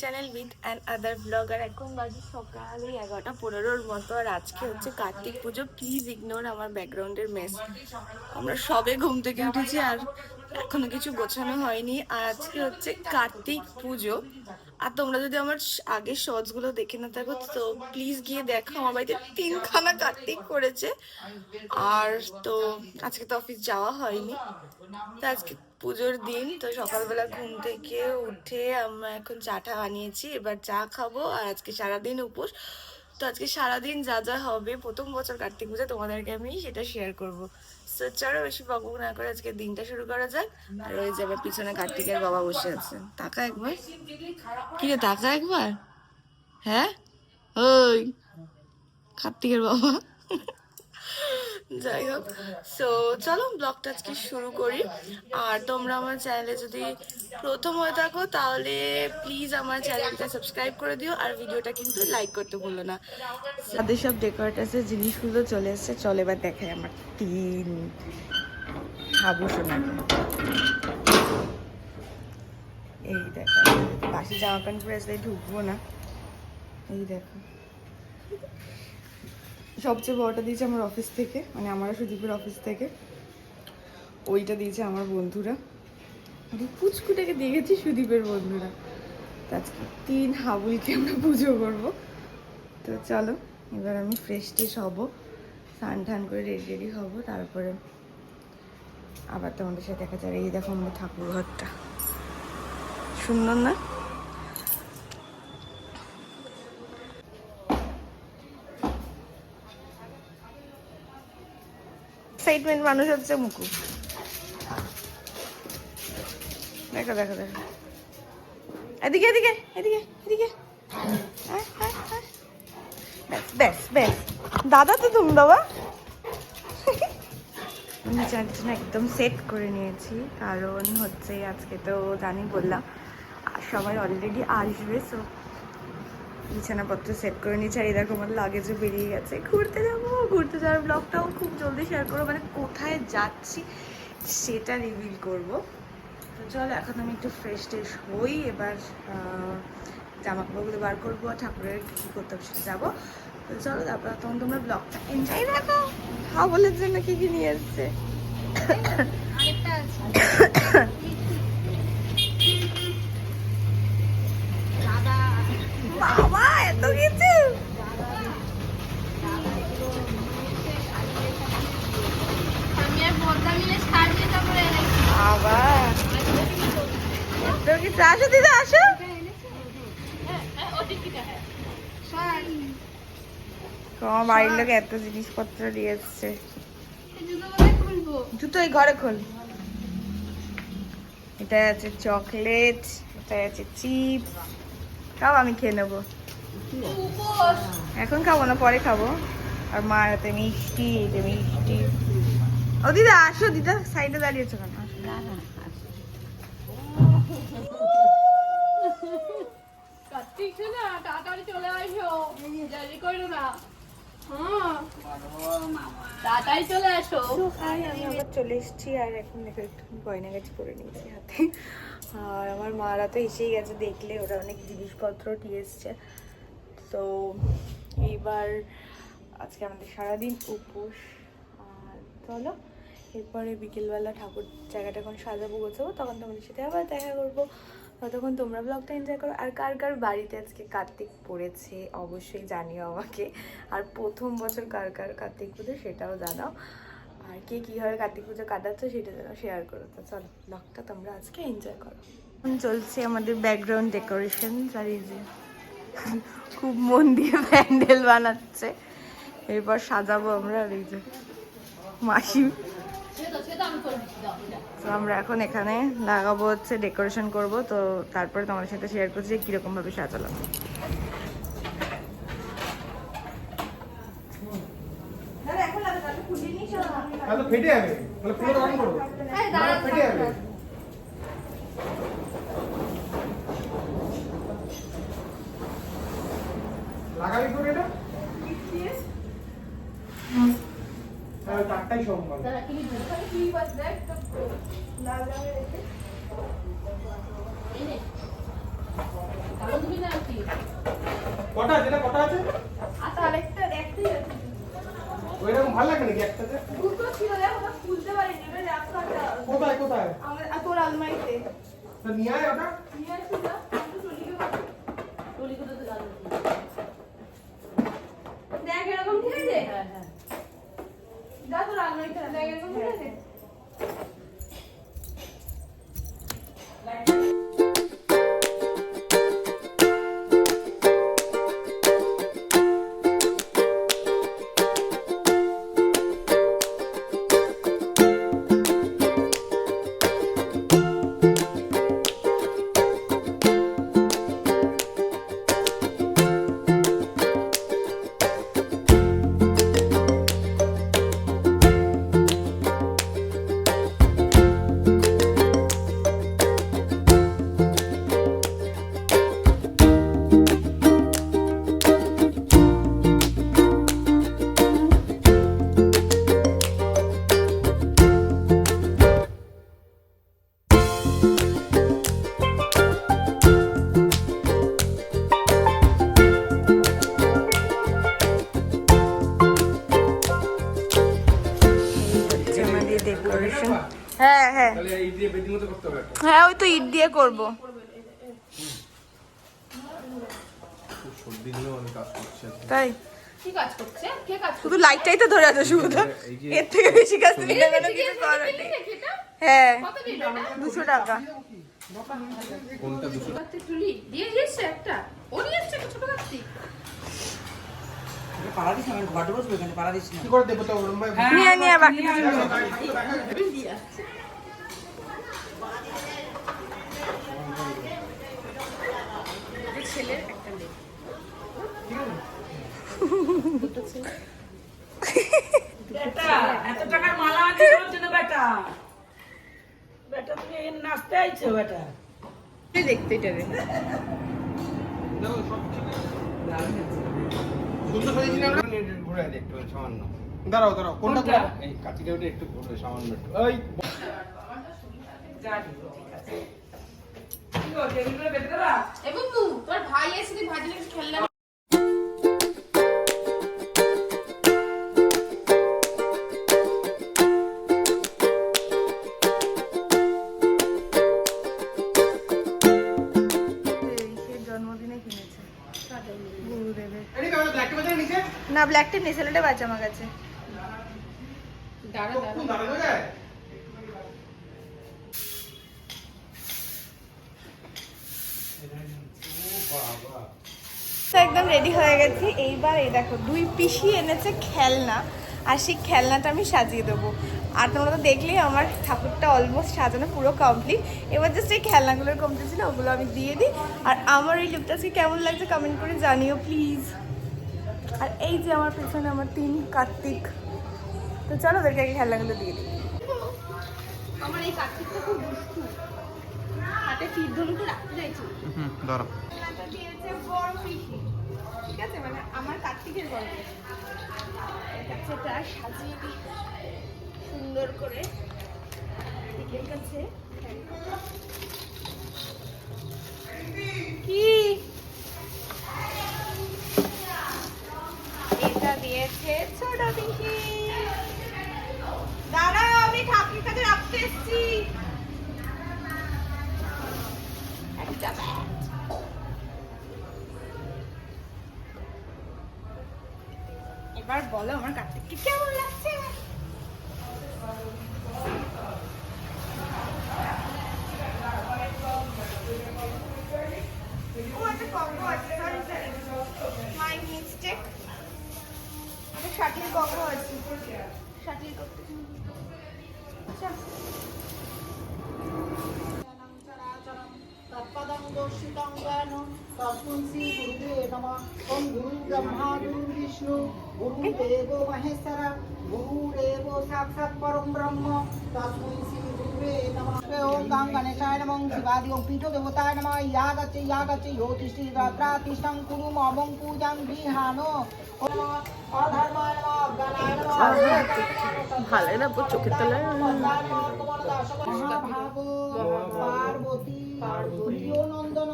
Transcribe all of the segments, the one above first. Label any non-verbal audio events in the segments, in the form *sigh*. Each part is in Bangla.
Channel with and other blogger এখন বাজে সকালে এগারোটা পনেরোর মতো, আর আজকে হচ্ছে কার্তিক পুজো। প্লিজ ইগনোর আমার ব্যাকগ্রাউন্ডের মেস আমরা সবে ঘুম থেকে উঠেছি আর এখনও কিছু গোছানো হয়নি। আর আজকে হচ্ছে কার্তিক পুজো। আর তোমরা যদি আমার আগের শর্টসগুলো দেখে না থাকো, তো প্লিজ গিয়ে দেখো। আমার বাড়িতে তিনখানা কার্তিক করেছে আর তো আজকে তো অফিস যাওয়া হয়নি। তো আজকে পুজোর দিন, তো সকালবেলা ঘুম থেকে উঠে আমরা এখন চাটা বানিয়েছি। এবার চা খাব। আর আজকে সারাদিন উপোস। তো আজকে সারাদিন যা যা হবে, প্রথম বছর কার্তিক পূজা তোমাদেরকে আমি সেটা শেয়ার করব। তো চলো বেশি বকবক না করে আজকে দিনটা শুরু করা যাক। আর ওই যে আমার পিছনে কার্তিকের বাবা বসে আছে। তাকা একবার। কি রে তাকা একবার? হ্যাঁ? ওই, কার্তিকের বাবা। যাই হোক সো চলো ব্লগটা আজকে শুরু করি। আর তোমরা আমার চ্যানেলে যদি প্রথম হয়ে থাকো, তাহলে প্লিজ আমার চ্যানেলটা সাবস্ক্রাইব করে দিও আর ভিডিওটা কিন্তু লাইক করতে ভুলো না। তাদের সব ডেকোরেটার্সের জিনিসগুলো চলে এসেছে। চলে এবার দেখাই আমার তিন হাবু সোনাকে এই দেখো, বাসি জামা প্যান্ট পরে আসলে ঢুকবো না। এই দেখো। সবচেয়ে বড়টা দিয়েছে আমার অফিস থেকে মানে আমার সুদীপের অফিস থেকে। ওইটা দিয়েছে আমার বন্ধুরা। পুচকুটাকে দিয়ে গেছি সুদীপের বন্ধুরা। আজকে তিন হাবুলকে আমরা পুজো করব। তো চলো, এবার আমি ফ্রেশ ট্রেশ হব, স্নান টান করে রেডি রেডি হব, তারপরে আবার তোমাদের সাথে দেখা যাবে। এই দেখো আমার ঠাকুর ঘরটা সুন্দর না? এক্সাইটমেন্ট মানুষ হচ্ছে মুকু দেখো দেখো দেখো। এদিকে এদিকে এদিকে এদিকে। ব্যাস ব্যাস ব্যাস। দাদা তো তুমি, বাবা। আমি চারজন একদম সেট করে নিয়েছি। কারণ হচ্ছে আজকে তো জানি বললাম, আর সবাই অলরেডি আসবে সো বিছানাপত্র সেট করে নিয়েছি আর এই দেখো আমার লাগেজও বেরিয়ে গেছে। ঘুরতে যাব ঘুরতে যাওয়ার ব্লগটাও খুব জলদি শেয়ার করব। মানে কোথায় যাচ্ছি সেটা রিভিল করব। তো চল এখন আমি একটু ফ্রেশ ট্রেশ হই। এবার জামা কাপড়গুলো বার করব আর ঠাকুরের কী করতে হবে সেটা যাব। তো চলো তারপর তখন তোমরা ব্লগটা এনজয় রাখো। হাবলের জন্য কী কী নিয়ে এসছে। আরেকটা আছে *coughs* দাদা বাবা এত কিছু আমি আর বর্দা মিলে সাজিয়ে তারপরে এনেছি। আবার এত কিছু আসো দিদা, আসো। তোমার বাড়ির লোক এত জিনিসপত্র নিয়ে এসছে। জুতো এই ঘরে খোল। এটা আছে চকলেট এটা আছে চিপস। খাও আমি খেয়ে নেব। এখন খাব না, পরে খাব। আর মা হাতে মিষ্টি মিষ্টি। ও দিদা, আসো, দিদা সাইডে দাঁড়িয়েছো কেন? আসো। কার্তিক শোনা, তাড়াতাড়ি চলে আসো। দেরি করো না। হ্যাঁ। তাড়াতাড়ি চলে আসো হাই আমি আবার চলে এসেছি আর এখন দেখো একটু গয়না গাছি করে নিয়েছি হাতে আর আমার মারা তো এসেই গেছে দেখলে ওরা অনেক জিনিসপত্র নিয়ে এসছে তো এইবার আজকে আমাদের সারাদিন উপোস আর চলো এরপরে বিকেলবেলা ঠাকুর জায়গাটা যখন সাজাবো গোছাবো তখন তোমাদের সাথে আবার দেখা করব ততক্ষণ তোমরা ব্লগটা এনজয় করো? আর কার কার বাড়িতে আজকে কার্তিক পড়েছে অবশ্যই জানিও আমাকে। আর প্রথম বছর কার কার কার্তিক পুজো সেটাও জানাও। আর কে কীভাবে কার্তিক পুজো কাটাচ্ছ সেটা যেন শেয়ার করো। তো চলো ব্লগটা তোমরা আজকে এনজয় করো। এখন চলছে আমাদের ব্যাকগ্রাউন্ড ডেকোরেশন আর এই যে খুব মন দিয়ে প্যান্ডেল বানাচ্ছে। এরপর সাজাবো আমরা আর এই যে মাসি তো আমরা এখন এখানে লাগাবো হচ্ছে ডেকোরেশন করব তো তারপরে তোমাদের সাথে শেয়ার করছি যে কীরকম ভাবে সাজালাম। তাহলে ফেটে যাবে যাবে। লাগাবি করে এটা? তাহলে তারটাই সম্ভব। কটা আছে না কটা আছে? ওইরকম ভালো লাগে নাকি একটাতে? দুটো ছিল দেখো খুলতে পারিনি ওটা র্যাপ কোথায় কোথায়? আমার তোর আলমারিতে। তো নিয়ে আয় ওটা। নিয়ে আসছি যা আমি তো চলিকে পাবো। টলি করে তো জানো দেখ এরকম ঠিক আছে হ্যাঁ হ্যাঁ যা তোর আলমারিতে রাখ। দেখ এরকম ঠিক ডেকোরেশন হ্যাঁ হ্যাঁ। তাহলে এই দিয়ে বেদির মতো করতে হবে হ্যাঁ ওই তো ইট দিয়ে করব। তাই? কি কাজ করছে? কে কাজ শুধু লাইটটাই তো ধরে আছে শুধু তো এই যে- এর থেকে বেশি কাজ কিছু করার নেই। হ্যাঁ। দুশো টাকা। কোনটা দুশো দিয়ে দিয়েছে একটা। ও নিয়ে এসছে একটা ছোট কার্তিক পাড়া দিস আমি ঘরে বসবো এখানে পাড়া দিস না কি করে দেবো তো? নিয়ে নিয়ে বাকি ছেলের একটা বেটা এত টাকার মালা আছে তোর জন্য বেটা। বেটা তুমি নাচতে আইছো বেটা। দেখতে সুন্দর সাজিয়েছি না ঘুরে একটু সামান্য। দাঁড়াও দাঁড়াও কোনটা কোনটা? এই কাঠিটা ওটা একটু ঘুরে সামান্য ওই। ভাই এসে ভাজি খেললাম না ব্ল্যাক টেপ নেই সেলোটে বাচ্চা আমার কাছে। একদম রেডি হয়ে গেছি। এইবার এই দেখো দুই পিসি এনেছে খেলনা আর সেই খেলনাটা আমি সাজিয়ে দেবো। আর তোমরা তো দেখলেই আমার ঠাকুরটা অলমোস্ট সাজানো পুরো কমপ্লিট এবার জাস্ট এই খেলনাগুলোর কমপ্লিট ছিল ওগুলো আমি দিয়ে দিই। আর আমার এই লুকটা আজকে কেমন লাগছে কমেন্ট করে জানিও প্লিজ আর এই যে আমার পেছনে আমার তিন কার্তিক। তো চলো ওদেরকে আগে খেলনাগুলো দিয়ে দিই। আমার এই কার্তিকটা খুব দুষ্টু। হাতে তীর ধনুকে রাখতে চাইছি হুম খেলনাটা দিয়েছে বড় ঠিক আছে? মানে আমার কার্তিকের এটাকে এটা সাজিয়ে দিই সুন্দর করে কার্তিকের কাছে গুরু বিষ্ণু গুরুদেব মহেশ্বর গুরুদেব সাক্ষাৎ পরম ব্রহ্ম। তস্মিन् শ্রী গুরুবে নমঃ। ওম গাং গণেশায় নমঃ। শিবাদি ওম পীঠ দেবতায় নমঃ। ইয়া গচ্ছে ইয়া গচ্ছে ইয়ো তিষ্ঠি রাত্রাতিষ্ঠং কুরু মমং পূজাং গৃহানো ওম অধর্মায় নমঃ। অজ্ঞানায় নমঃ। ভালো না চোখের তলায় মহাভাগো পার্বতী। নন্দন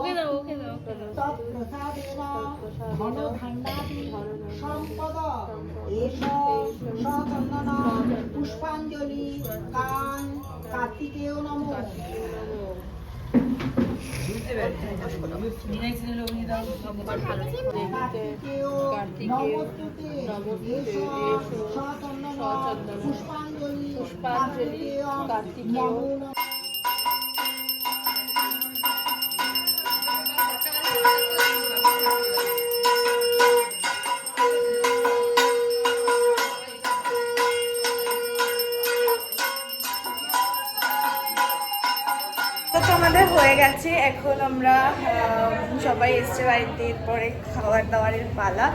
ওকে দাও ওকে দাও। সম্পদ পুষ্পাঞ্জলি কান কার্তিকেয় নম। সচন্দন পুষ্পাঞ্জলি কার্তিকেয়। তো আমাদের হয়ে গেছে। এখন আমরা সবাই এসছে বাড়িতে এরপরে খাবার দাবারের পালা।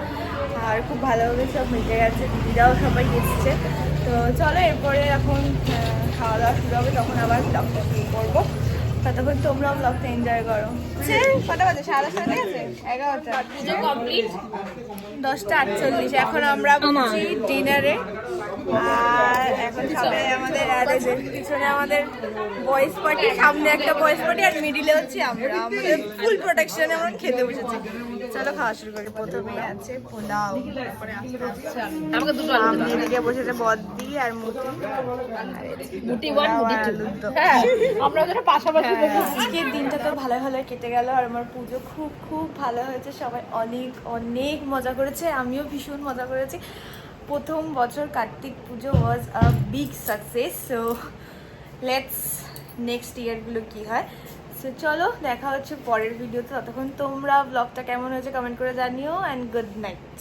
আর খুব ভালোভাবে সব মিটে গেছে দিদিরাও সবাই এসছে। তো চলো এরপরে এখন খাওয়া দাওয়া শুরু হবে তখন আবার ব্লগটা শুরু করব। ততক্ষণ তোমরাও ব্লগটা এনজয় করো। কটা বাজে সাড়ে দশটা ঠিক আছে? এগারোটা। পুজো কমপ্লিট দশটা আটচল্লিশ। এখন আমরা ডিনারে আর এখন সবাই আমাদের পিছনে আমাদের বয়েস পার্টি সামনে একটা বয়েস পার্টি আর মিডিলে হচ্ছে আমরা। আমাদের ফুল প্রোটেকশনে আমরা খেতে বসেছি। চলো খাওয়া শুরু করি। প্রথমে আছে পোলাও তারপরে আস্তে আস্তে আমাকে দুটো সামনে দিকে বসেছে বদ্দি আর মুটি। মুটি ওয়ান মুটি আর টু হ্যাঁ আমরা পাশাপাশি হ্যাঁ, আজকের দিনটা তো ভালো ভালো কেটে গেল আর আমার পুজো খুব খুব ভালো হয়েছে। সবাই অনেক অনেক মজা করেছে। আমিও ভীষণ মজা করেছি। প্রথম বছর Kartik Puja was a big success so let's next ইয়ারগুলো কী হয়? সো চলো, দেখা হচ্ছে পরের ভিডিওতে ততক্ষণ তোমরা ব্লগটা কেমন হয়েছে কমেন্ট করে জানিও অ্যান্ড গুড নাইট